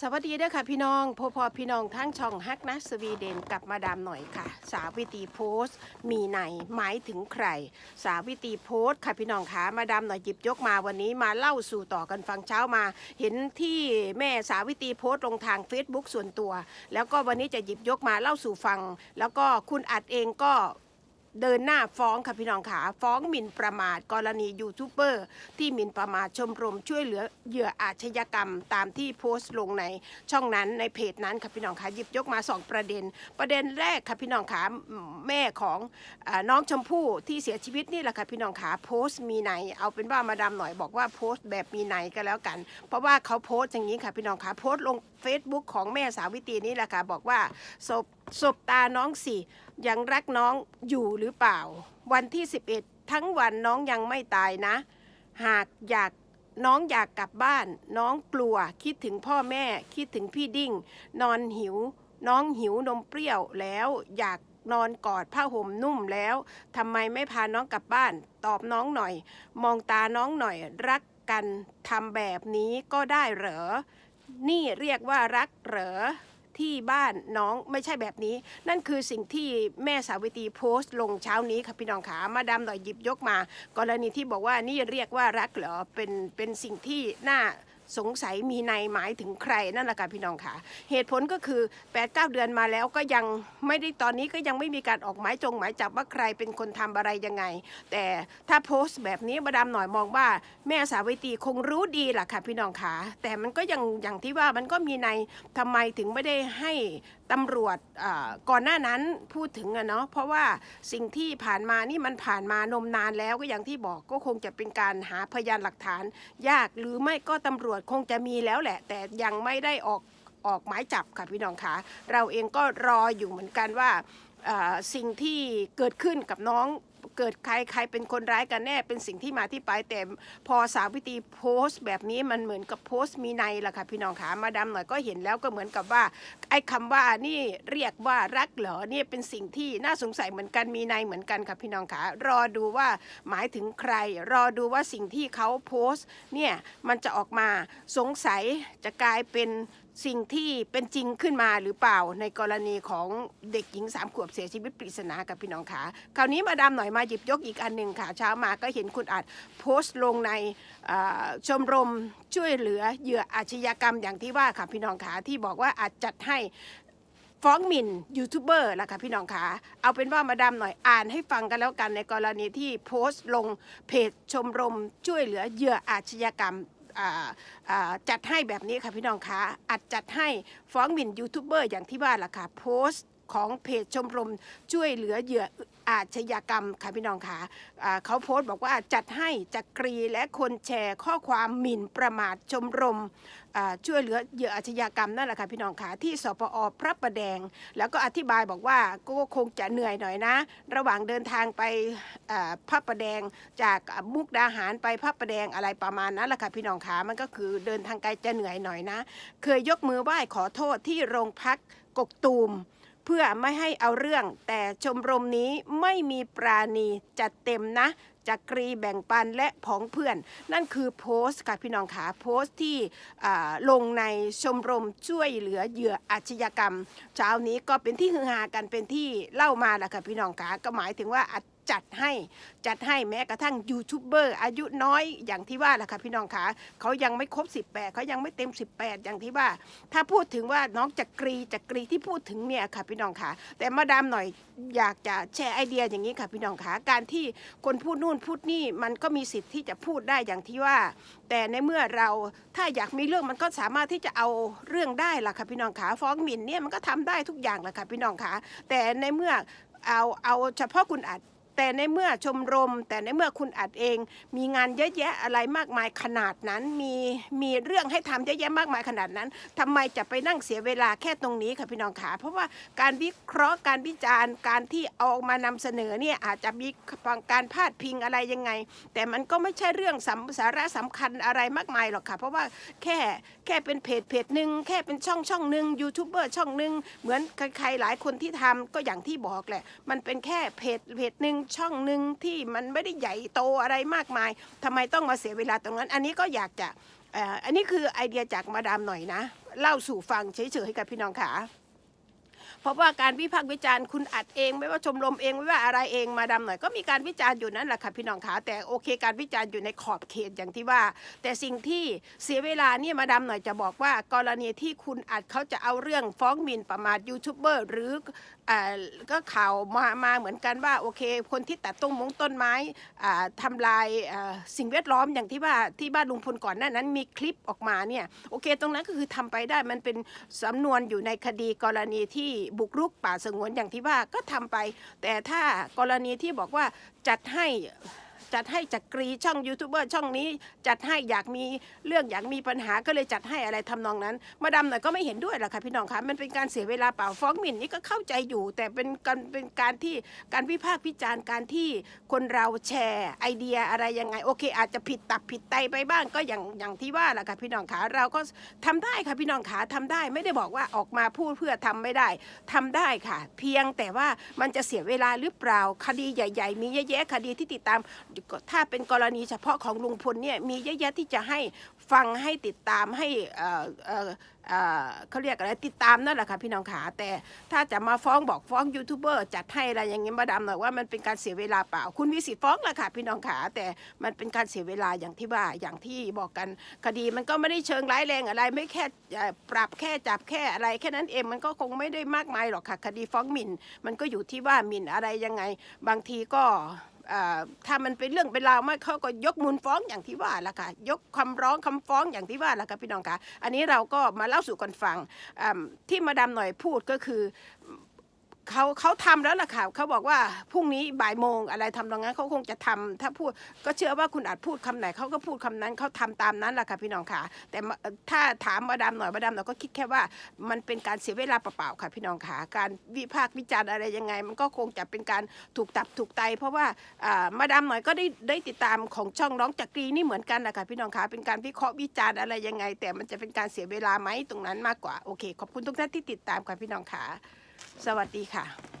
สวัสดีเด้อค่ะพี่น้องพอพอพี่น้องทั้งช่องฮักนะสวีเดนกับมาดามหน่อยค่ะ สาวิตีโพสต์มีในหมายถึงใคร สาวิตีโพสต์ค่ะพี่น้องคะมาดามหน่อยหยิบยกมาวันนี้มาเล่าสู่ต่อกันฟังเช้ามา เห็นที่แม่สาวิตีโพสต์ลงทาง Facebook ส่วนตัว แล้วก็วันนี้จะหยิบยกมาเล่าสู่ฟัง แล้วก็คุณอัดเองก็ เดินหน้าฟ้องค่ะพี่น้องขาฟ้องหมิ่นประมาทกรณียูทูบเบอร์ที่หมิ่นประมาทชมรมช่วยเหลือเหยื่ออาชญากรรม ตามที่โพสต์ลงในช่องนั้นในเพจนั้นค่ะพี่น้องขาหยิบยกมาสองประเด็น ประเด็นแรกค่ะพี่น้องขาแม่ของอน้องชมพู่ที่เสียชีวิตนี่แหละค่ะพี่น้องขาโพสต์มีในเอาเป็นว่ามาดามหน่อยบอกว่าโพสต์แบบมีในก็แล้วกัน เพราะว่าเขาโพสต์อย่างนี้ค่ะพี่น้องขาโพสต์ลง Facebook ของแม่สาวิตรีนี่แหละค่ะบอกว่าศพ ศพตาน้องสิยังรักน้องอยู่หรือเปล่า วันที่ 11 ทั้งวันน้องยังไม่ตายนะ หากอยากน้องอยากกลับบ้าน น้องกลัวคิดถึงพ่อแม่คิดถึงพี่ดิ้ง นอนหิว น้องหิวนมเปรี้ยวแล้วอยากนอนกอดผ้าห่มนุ่มแล้วทำไมไม่พาน้องกลับบ้าน ตอบน้องหน่อย มองตาน้องหน่อย รักกันทำแบบนี้ก็ได้เหรอ นี่เรียกว่ารักเหรอ ที่บ้านน้องไม่ใช่แบบนี้ นั่นคือสิ่งที่แม่สาวิตรีโพสต์ลงเช้านี้ค่ะพี่น้องขามาดามหน่อยหยิบยกมา กรณีที่บอกว่านี่เรียกว่ารักเหรอเป็นเป็นสิ่งที่น่า สงสัยมีในหมายถึงใครนั่นแหละค่ะพี่น้องค่ะ เหตุผลก็คือ8-9เดือนมาแล้วก็ยังไม่ได้ตอนนี้ก็ยังไม่มีการออกหมายจงหมายจับว่าใครเป็นคนทำอะไรยังไง แต่ถ้าโพสต์แบบนี้บดามหน่อยมองว่า แม่สาวิตรีคงรู้ดีแหละค่ะพี่น้องค่ะ แต่มันก็ยังอย่างที่ว่ามันก็มีในทำไมถึงไม่ได้ให้ตำรวจก่อนหน้านั้นพูดถึงอะเนาะเพราะว่าสิ่งที่ผ่านมานี่มันผ่านมานมนานแล้วก็อย่างที่บอกก็คงจะเป็นการหาพยานหลักฐาน ยากหรือไม่ก็ตำรวจคงจะมีแล้วแหละ แต่ยังไม่ได้ออกออกหมายจับค่ะพี่น้องคะเราเองก็รออยู่เหมือนกันว่าสิ่งที่เกิดขึ้นกับน้อง เกิดใครใครเป็นคนร้ายกันแน่เป็นสิ่งที่มาที่ไปแต่พอสาวิตรีโพสต์แบบนี้มันเหมือนกับโพสต์มีในล่ะค่ะพี่น้องขามาดาหน่อยก็เห็นแล้วก็เหมือนกับว่าไอ้คำว่านี่เรียกว่ารักเหรอเนี่ยเป็นสิ่งที่น่าสงสัยเหมือนกันมีในเหมือนกันค่ะพี่น้องขารอดูว่าหมายถึงใคร รอดูว่าสิ่งที่เขาโพสต์เนี่ยมันจะออกมาสงสัยจะกลายเป็น สิ่งที่เป็นจริงขึ้นมาหรือเปล่าในกรณีของเด็กหญิงสามขวบเสียชีวิตปริศนากับพี่น้องขาคราวนี้มาดามหน่อยมาหยิบยกอีกอันหนึ่งค่ะเช้ามาก็เห็นคุณอัดโพสต์ลงในชมรมช่วยเหลือเหยื่ออาชญากรรมอย่างที่ว่าค่ะพี่น้องขาที่บอกว่าอาจจัดให้ฟ้องหมิ่นยูทูบเบอร์ล่ะค่ะพี่น้องคะเอาเป็นว่ามาดามหน่อยอ่านให้ฟังกันแล้วกันในกรณีที่โพสต์ลงเพจชมรมช่วยเหลือเหยื่ออาชญากรรม จัดให้แบบนี้ค่ะพี่น้องคะอัดจัดให้ฟ้องหมิ่นยูทูบเบอร์อย่างที่ว่าล่ะค่ะโพสต์ ของเพจชมรมช่วยเหลือเหยื่ออาชญากรรมค่ะพี่น้องคะอ่าเขาโพสต์บอกว่าจัดให้จักรีและคนแชร์ข้อความหมิ่นประมาทชมรมช่วยเหลือเหยื่ออาชญากรรมนั่นแหละค่ะพี่น้องขาที่สปอพระประแดง แล้วก็อธิบายบอกว่าก็คงจะเหนื่อยหน่อยนะ ระหว่างเดินทางไปพระประแดงจากมุกดาหารไปพระประแดงอะไรประมาณนั้นแหละค่ะพี่น้องขามันก็คือเดินทางไกลจะเหนื่อยหน่อยนะ เคยยกมือไหว้ขอโทษที่โรงพักกกตูม เพื่อไม่ให้เอาเรื่อง แต่ชมรมนี้ไม่มีปราณีจัดเต็มนะจักรีแบ่งปันและผองเพื่อน นั่นคือโพสต์ค่ะพี่น้องขาโพสต์ที่ลงในชมรมช่วยเหลือเหยื่ออาชญากรรม เช้านี้ก็เป็นที่ฮือฮากันเป็นที่เล่ามาแหละค่ะพี่น้องขาก็หมายถึงว่าอ จัดให้จัดให้แม้กระทั่งยูทูบเบอร์อายุน้อยอย่างที่ว่าแหละค่ะพี่น้องขาเขายังไม่ครบ 18เขายังไม่เต็ม 18 อย่างที่ว่า ถ้าพูดถึงว่าน้องจักรีจักรีที่พูดถึงเนี่ยค่ะพี่น้องขาแต่มาดามหน่อยอยากจะแชร์ไอเดียอย่างนี้ค่ะพี่น้องขาการที่คนพูดนู่นพูดนี่มันก็มีสิทธิ์ที่จะพูดได้อย่างที่ว่า แต่ในเมื่อเราถ้าอยากมีเรื่องมันก็สามารถที่จะเอาเรื่องได้ล่ะค่ะพี่น้องขาฟ้องหมิ่นเนี่ยมันก็ทำได้ทุกอย่างแหละค่ะพี่น้องขาแต่ในเมื่อเอาเอาเฉพาะคุณอัด แต่ในเมื่อชมรม แต่ในเมื่อคุณอัดเอง มีงานเยอะแยะอะไรมากมายขนาดนั้น มีมีเรื่องให้ทำเยอะแยะมากมายขนาดนั้นทำไมจะไปนั่งเสียเวลาแค่ตรงนี้ค่ะพี่น้องขาเพราะว่าการวิเคราะห์การวิจารณ์การที่เอามานำเสนอเนี่ยอาจจะมีการพาดพิงอะไรยังไง แต่มันก็ไม่ใช่เรื่องสสาระสำคัญอะไรมากมายหรอกค่ะ เพราะว่าแค่แค่เป็นเพจเพจหนึ่งแค่เป็นช่องช่องหนึ่งยูทูบเบอร์ช่องหนึ่งเหมือนใครๆหลายคนที่ทำก็อย่างที่บอกแหละ มันเป็นแค่เพจเพจหนึ่งช่องหนึ่งที่มันไม่ได้ใหญ่โตอะไรมากมายทำไมต้องมาเสียเวลาตรงนั้น อันนี้ก็อยากจะอันนี้คือไอเดียจากมาดามหน่อยนะ เล่าสู่ฟังเฉยๆให้กับพี่น้องค่ะ เพราะว่าการวิพากษ์วิจารณ์คุณอัดเอง ไม่ว่าชมรมเองไม่ว่าอะไรเองมาดามหน่อยก็มีการวิจารณ์อยู่นั่นแหละค่ะพี่น้องขาแต่โอเคการวิจารณ์อยู่ในขอบเขตอย่างที่ว่า แต่สิ่งที่เสียเวลาเนี่ยมาดามหน่อยจะบอกว่ากรณีที่คุณอัดเขาจะเอาเรื่องฟ้องหมิ่นประมาทยูทูบเบอร์หรือก็ข่าวมามาเหมือนกันว่าโอเค คนที่ตัดต้นมงต้นไม้อ่าทำลายสิ่งแวดล้อมอย่างที่ว่าที่บ้านลุงพลก่อนหน้านั้นมีคลิปออกมาเนี่ยโอเค ตรงนั้นก็คือทำไปได้มันเป็นสำนวนอยู่ในคดีกรณีที่บุกรุกป่าสงวนอย่างที่ว่าก็ทำไป แต่ถ้ากรณีที่บอกว่าจัดให้ จัดให้จักรีช่องยูทูบเบอร์ช่องนี้จัดให้อยากมีเรื่องอยากมีปัญหาก็เลยจัดให้อะไรทำนองนั้น มาดามหน่อยก็ไม่เห็นด้วยหรอกค่ะพี่น้องคะมันเป็นการเสียเวลาเปล่าฟ้องหมิ่นนี่ก็เข้าใจอยู่ แต่เป็นการเป็นการที่การวิพากษ์วิจารณ์การที่คนเราแชร์ไอเดียอะไรยังไงโอเค อาจจะผิดตับผิดไตไปบ้างก็อย่างอย่างที่ว่าแหละค่ะพี่น้องขาเราก็ทำได้ค่ะพี่น้องขาทำได้ไม่ได้บอกว่าออกมาพูดเพื่อทำไม่ได้ทำได้ค่ะ เพียงแต่ว่ามันจะเสียเวลาหรือเปล่าคดีใหญ่ ๆ มีเยอะแยะคดีที่ติดตามถ้าเป็นกรณีเฉพาะของลุงพลเนี่ยมีเยอะแยะที่จะให้ฟังให้ติดตามให้เขาเรียกอะไรติดตามนั่นแหละค่ะพี่น้องขาแต่ถ้าจะมาฟ้องบอกฟ้องยูทูบเบอร์จัดให้อะไรอย่างเงี้ยมาดามหน่อยว่ามันเป็นการเสียเวลาเปล่า คุณมีสิทธิ์ฟ้องแหละค่ะพี่น้องขาแต่มันเป็นการเสียเวลาอย่างที่ว่าอย่างที่บอกกันคดีมันก็ไม่ได้เชิงร้ายแรงอะไรไม่แค่ปรับแค่จับแค่อะไร แค่นั้นเองมันก็คงไม่ได้มากมายหรอกค่ะคดีฟ้องหมิ่น มันก็อยู่ที่ว่าหมิ่นอะไรยังไง บางทีก็ ถ้ามันเป็นเรื่องเป็นราวมากเขาก็ยกมูลฟ้องอย่างที่ว่าละค่ะยกคำร้องคำฟ้องอย่างที่ว่าละค่ะพี่น้องคะอันนี้เราก็มาเล่าสู่กันฟังที่มาดามหน่อยพูดก็คือ เขาเขาทำแล้วล่ะค่ะเขาบอกว่าพรุ่งนี้บ่ายโมงอะไรทำตรงนั้นเขาคงจะทำถ้าพูดก็เชื่อว่าคุณอาจพูดคำไหนเขาก็พูดคำนั้นเขาทำตามนั้นแหละค่ะพี่น้องค่ะ แต่มาถ้าถามมาดามหน่อยมาดามหน่อยก็คิดแค่ว่ามันเป็นการเสียเวลาเปล่าๆค่ะพี่น้องค่ะ การวิพากษ์วิจารณ์อะไรยังไง มันก็คงจะเป็นการถูกตับถูกไต เพราะว่าอ่ามาดามหน่อยก็ได้ได้ติดตามของช่องน้องจักรีนี่เหมือนกันนะค่ะพี่น้องค่ะเป็นการวิเคราะห์วิจารณ์อะไรยังไง แต่มันจะเป็นการเสียเวลาไหมตรงนั้นมากกว่าโอเค ขอบคุณทุกท่านที่ติดตามค่ะพี่น้องค่ะ สวัสดีค่ะ